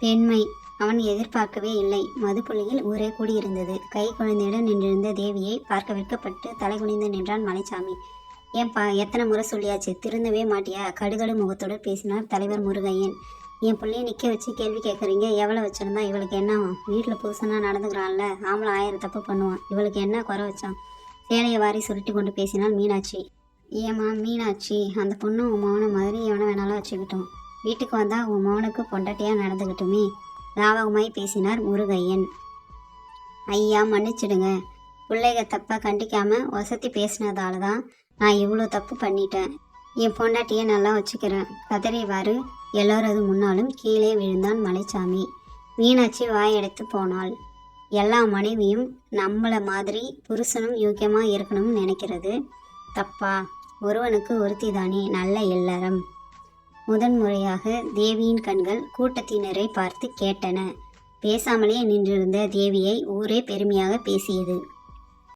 பெண்மை அவன் எதிர்பார்க்கவே இல்லை. மதுப்புள்ளியில் ஊரே கூடியிருந்தது. கை குழந்தையுடன் நின்றிருந்த தேவியை பார்க்க வைக்கப்பட்டு தலை குனிந்து நின்றான் மலைச்சாமி. ஏன்பா எத்தனை முறை சொல்லியாச்சு? திருந்தவே மாட்டியா? கடுகடு முகத்தோடு பேசினார் தலைவர் முருகையன். என் பிள்ளைய நிற்க வச்சு கேள்வி கேட்குறீங்க. எவ்வளோ வச்சிருந்தா இவளுக்கு என்னவாம் வீட்டில் புதுசனாக நடந்துக்கிறான்ல. ஆம்பளை ஆயிரம் தப்பு பண்ணுவான். இவளுக்கு என்ன குறை வச்சான்? சேலையை வாரி சுருட்டி கொண்டு பேசினாள் மீனாட்சி. ஏம்மா மீனாட்சி அந்த பொண்ணு உன் மௌன மாதிரி எவனை வேணாலும் வச்சுக்கிட்டோம். வீட்டுக்கு வந்தால் உன் மௌனுக்கு பொண்டாட்டியாக நடந்துக்கிட்டுமே லாவகமாய் பேசினார் முருகையன். ஐயா மன்னிச்சிடுங்க. பிள்ளைக தப்பாக கண்டிக்காமல் வசதி பேசினதால தான் நான் இவ்வளோ தப்பு பண்ணிட்டேன். என் பொண்டாட்டியை நல்லா வச்சுக்கிறேன். கதறிவாறு எல்லோரது முன்னாலும் கீழே விழுந்தான் மலைச்சாமி. மீனாட்சி வாயடைத்து போனாள். எல்லா மனைவியும் நம்மளை மாதிரி புருஷனும் யோக்கியமாக இருக்கணும்னு நினைக்கிறது தப்பா. ஒருவனுக்கு ஒருத்தி தானே நல்ல இல்லறம் முதன்முறையாக தேவியின் கண்கள் கூட்டத்தினரை பார்த்து கேட்டன. பேசாமலே நின்றிருந்த தேவியை ஊரே பெருமையாக பேசியது.